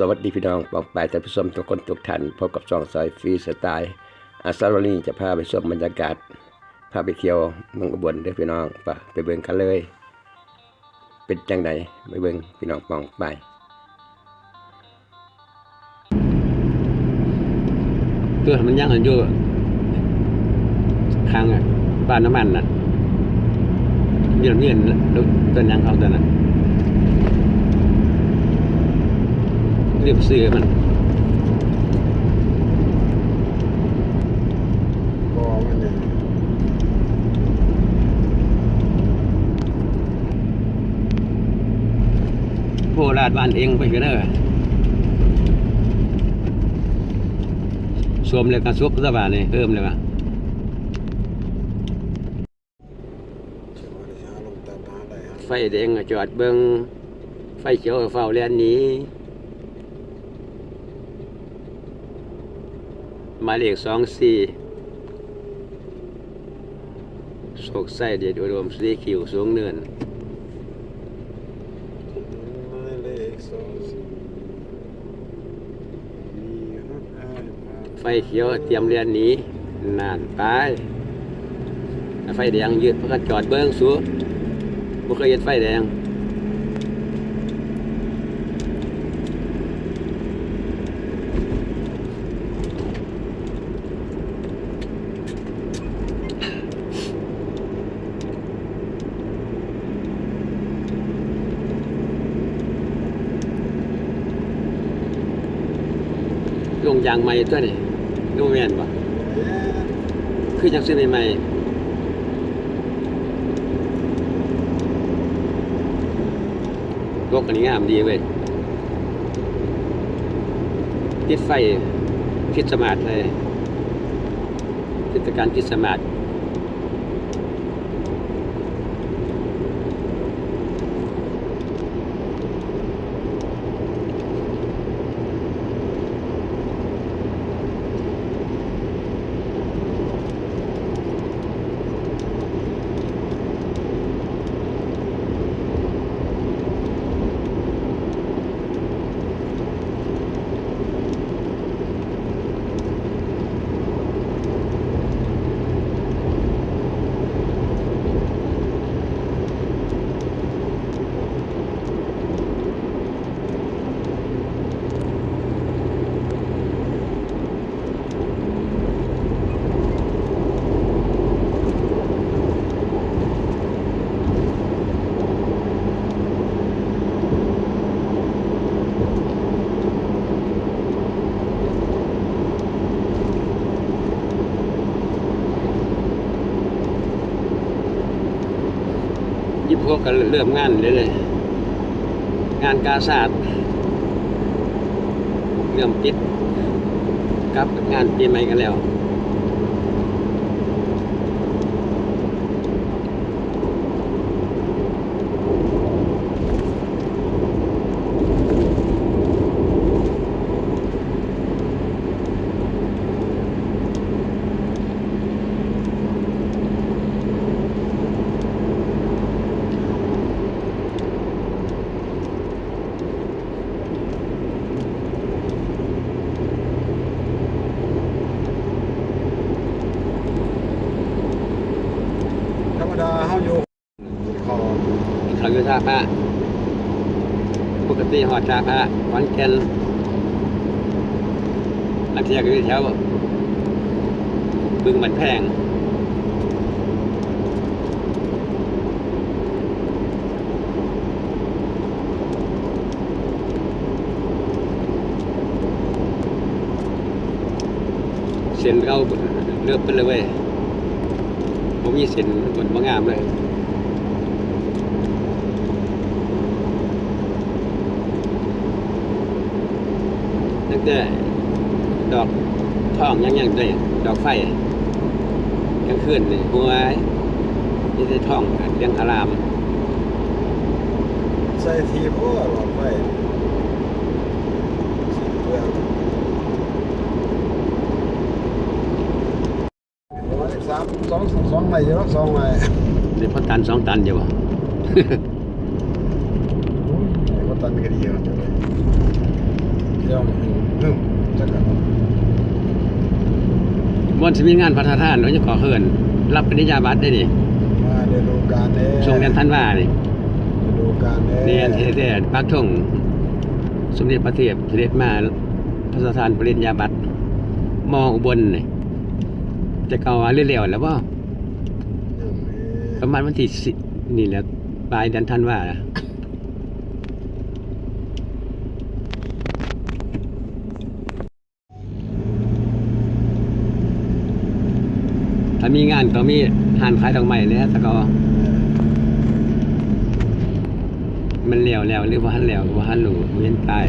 สวัสดีพี่น้องปองปายท่านผู้ชมทุกคนทุกท่านพบกับช่องซอยฟรีสไตล์อาซาโรนี่จะพาไปชมบรรยากาศ พาไปเที่ยวเมืองอุบลด้อพี่น้องไปไปเบิ่งกันเลย เป็นจังไดไปเบิ่งพี่น้องปองไปตัวมันยังหันอยู่ข้างอะบ้านน้ำมันน่ะเงียบเงียบแล้วต้นยังเขาตัวนั้น รียบซื้อมันบ่มันเนี่ยโคราชบ้านเองไปกันเด้อสวมเลยกันซุปสบายนี่เพิ่มเลยว่ะเชื่อว่าได้หาลงตามหาได้ฮะไฟแดงก็จอดเบิ่งไฟเขียวก็เฝ้าแล่นหนี้ หมายเลขสองสี่โศกไส้เด็ดอุดมสีขิวสูงเนินหมายเลขสองสี่มีรถอ้ายพาไฟเขียวเตรียมเรียนหนีนานไปไฟแดงยืดเพื่อจอดเบิ้งสูบ่เคยเห็นไฟแดงลง ยางใหม่ตัวนี่ดูแม่นบ่เอ๊ะคือจังซื้อใหม่ๆรถคันนี้งามดีเว้ยติดไฟคิดสมาร์ทเลยเทศกาลคิดสมาร์ท ยี่พวกก็เริ่มงานเลยเลยงานกาศาสตร์เริ่มติดกับงานปีใหม่กันแล้ว อยู่คอเขาอยู่ท่าพระปกติหอดท่าพระขอนแก่นบางทีก็อยู่แถวบึงมันแพงเส้นเขาเลือบไปเลยเว้ย ผมมีเส้นมันบ่งามเลยตั้งแต่ดอกทองยังยังเลยดอกไฟกลางคืนนี่หัวนี่ได้ทองเลี้ยงอาราม ใส่ทีมโอ้หลอดไฟสีเปลือง องสองใหม่อยู่รอบสองใหม่ในพ่อตันสองตันเยู่บ่พ่อตันก็ดีครับเดี๋ยวเพิ่มจักกันบนสิมีงานพระธาตุเนายจะขอเขินรับปริญญาบัตรได้ดิช่วงเดือนธันวานี่าเด้เนียนเทเดพักทงสมเด็จพระเทพเสด็จมาพระสถานปริญญาบัตรมออุบลนี่ จะเก่าว่าเร็วๆแล้วว่าประมาณวันที่สินี่แหละปลายเดือนธันวาถ้ามีงานก็มีหานขายดอกไม้เลยแต่ก็มันแล้วแล้วหรือว่าหันแล้วว่าหันหนูเวียนตาย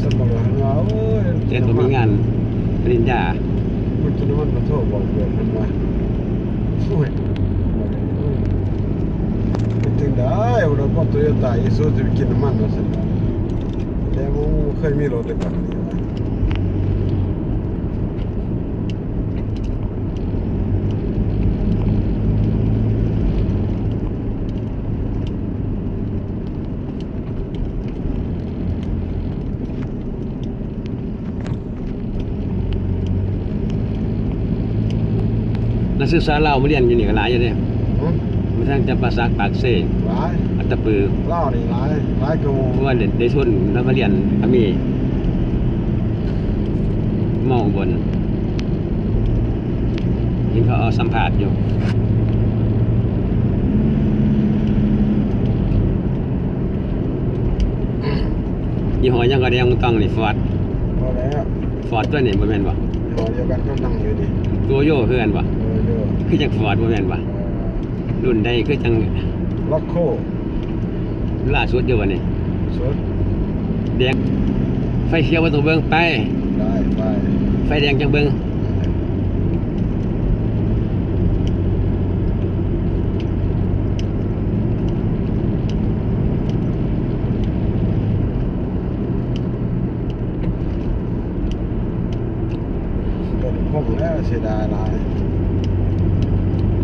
สมองว่าโอ้ยเจนผมมีงานปริญญา มันกินมันมาโทษบอกเพื่อนมันว่าโอ้ยเป็นถึงได้เราก็โตโยต้าอีซูจะไปกินน้ำมันมาสิแต่มึงเคยมีรถเลยก่อนนี่วะ นัก ศึกษาเรามาเรียนอยู่นี่ก็หลายอยู่เนี่ยอืมมาทั้งจะประสักปากเซ่หลายอัตตปือเล่านี่หลายหลายกูเพราะว่าได้ทุนแล้วมาเรียนก็มีหมองบนยิงเขาเอาสัมภาษณ์อยู่ยี่ห้อยังก็ได้ยังต้องนี่ฟอร์ดพอแล้วฟอร์ดตัวนี้บ่แม่นบ่หอเดียวกันก็นั่งอยู่ดิตัวโย่เพื่อนบ่ เออเด้อคือจังฟอร์ดบ่แม่นบ่เออรุ่นใดคือจังล็อกโคล่าสุดอยู่บ่นี่สุดแดงไฟเขียวบ่ต้องเบิ่งไปได้ไปไฟแดงจังเบิ่งต้นพงแล้วเสียดายหลาย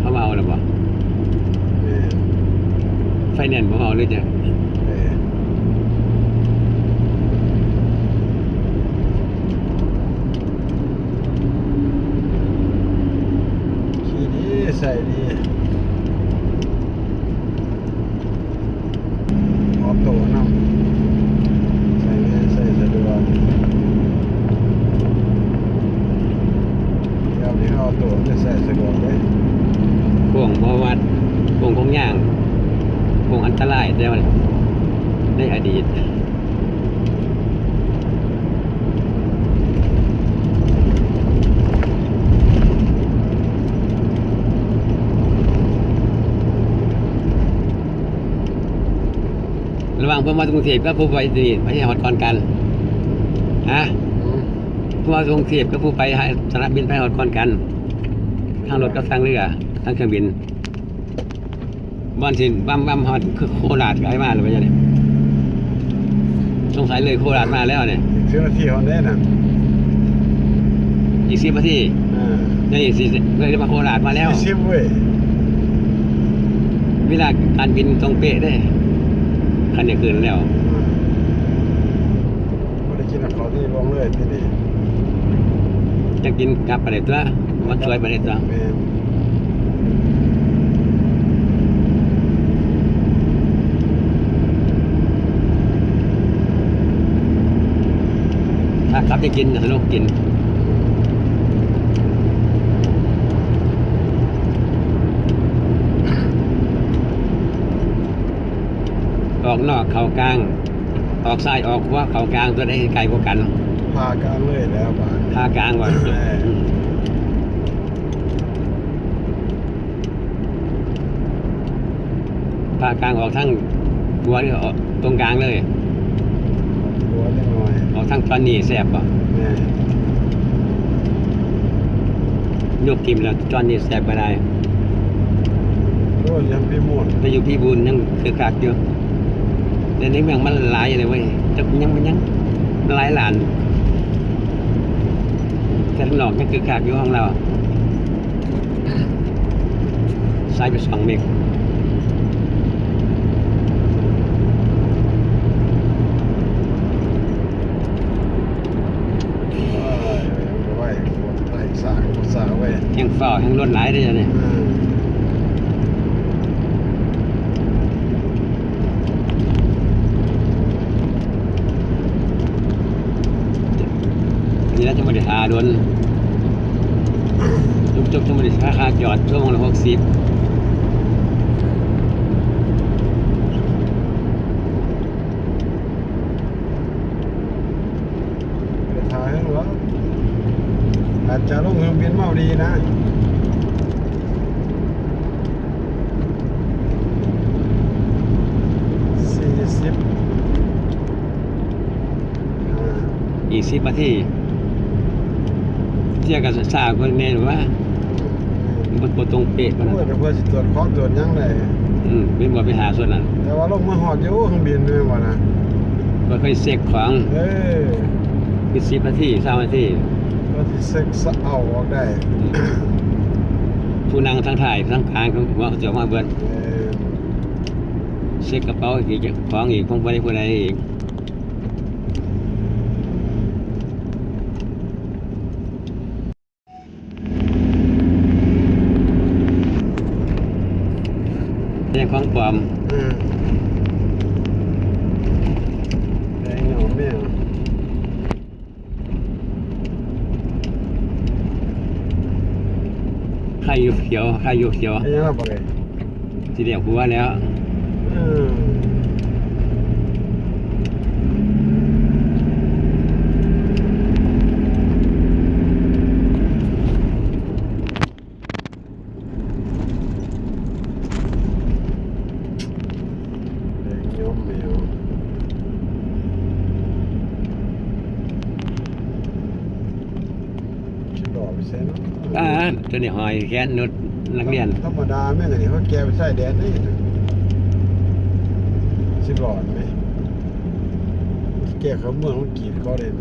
เขามาเอาแล้วบ่แม่ไฟแนนซ์บ่เอาเลยจ้ะ แม่ขี่ดีใส่ดีออโต้นำใส่ง่ายใส่สะดวกเดี๋ยวนี้ออโต้จะใส่สะดวกเลย พวงบ่วัดพวงของย่างพวงอันตรายแต่ว่าในอดีตระห ว่างผู้มากรุงเทพกับผู้ไปนี่ไปที่หอดก่อนกันฮะอืมผู้มากรุงเทพกับผู้ไปสนามบินไปหอดก่อนกันทางรถกับทางเรือทางเครื่องบินบ้านที่บ้ามบ้ามฮอดคือโคราชไกลมาเลยไปเนี่ยสงสัยเลยโคราชมาแล้วเนี่ยอีกสิบนาทีเขาได้น่ะอีกสิบนาทีอ่ายังอีกสิเลยมาโคราชมาแล้วสี่สิบเว้ยเวลาการบินตรงเป๊ะได้ คันนี้คืนแล้วไม่ได้กินของที่ลงเลยที่นี่จะกินกลับไปเลยตัวมันสวยไปเลยตัวแม่นถ้ากลับจะกินสนุกกิน ออกนอกเข้ากลาง ออกซ้ายออกขว่าเข้ากลางตัวได้ไกลกว่ากันพากลางเลยแล้วบ้านภาคกลางก่อนแม่อืมภาคกลางออกทั้งหัวนี่ออกตรงกลางเลยหัวนิดหน่อยออกทั้งตอนนี้แสบป่ะแม่ยกกิมแล้วตอนนี้แสบไปได้โอ้ยยังพี่ม่วนไปอยู่พี่บุญยังคือคักอยู่ แต่ในเมืองมันหลายเลยเว้ยจะยังมันยังหลายหลานแต่ข้างนอกยังคือคักอยู่ห้องเราใส่ไปสองเมกเอ้ยยังบ่ไหวปวดไหล่สร้างยังเฝ้ายังรถหลายได้อจ้ะเนี่ย อ่านี่แล้วจะมาได้หาโดนจุกจุกจะมาได้ราคาจอดชั่วโมงละหกสิบไปถ่ายให้หรออาจจะลงเครื่องบินเมาดีนะสี่สิบอ่าอีกสิบนาทีเที่ยวกันซาคนแน่หรือว่าบนบนตรงเป๊ะเพื่มันอเพื่อสิตรวจของตรวจหยังไงอืมเป็นบ่ไปหาส่วนนั้นแต่ว่าลงมาหอดอยู่เครื่องบินเลยว่ะนะบ่เคยเซ็กของเอ้ยอีกสิบนาทีสามนาทีก็ที่เซ็กสะเอาออกได้ผู้นั่งทั้งถ่ายทั้งกลางของหัวเขาจะออกมาเบิดเออเช็คกระเป๋าอีกของอีกของบ่ได้ผู้ใดอีก เรื่องของปลอมอืมแดงเหนียวแม่ใครอยู่เขียวใครอยู่เขียวไอ้ยังเราบอกเลยที่เรียกหัวแล้ว อืมแดง เหนียวแมวชิดอกไปใส่เนาะอ่าตัวนี้หอยแขนนุดนักเรียนธรรมดาแม่งอันนี้เขาแกไปใส่แดนนี่สิบหลอดไหมแกเขาเมืองมันกรีดเขาเลย